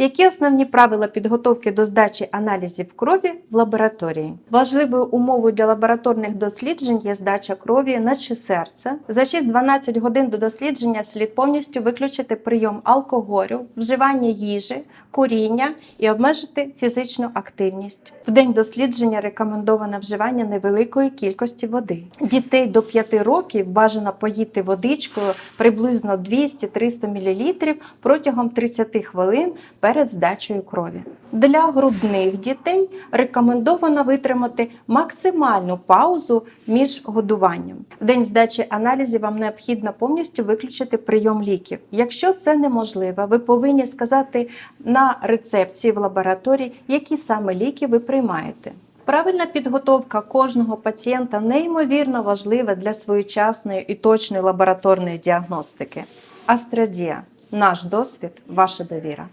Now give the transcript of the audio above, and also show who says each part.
Speaker 1: Які основні правила підготовки до здачі аналізів крові в лабораторії? Важливою умовою для лабораторних досліджень є здача крові, наче серце. За 6-12 годин до дослідження слід повністю виключити прийом алкоголю, вживання їжі, куріння і обмежити фізичну активність. В день дослідження рекомендоване вживання невеликої кількості води. Дітей до 5 років бажано поїти водичкою приблизно 200-300 мл протягом 30 хвилин перед здачею крові. Для грудних дітей рекомендовано витримати максимальну паузу між годуванням. В день здачі аналізів вам необхідно повністю виключити прийом ліків. Якщо це неможливо, ви повинні сказати на рецепції в лабораторії, які саме ліки ви приймаєте. Правильна підготовка кожного пацієнта неймовірно важлива для своєчасної і точної лабораторної діагностики. Астрадія наш досвід, ваша довіра.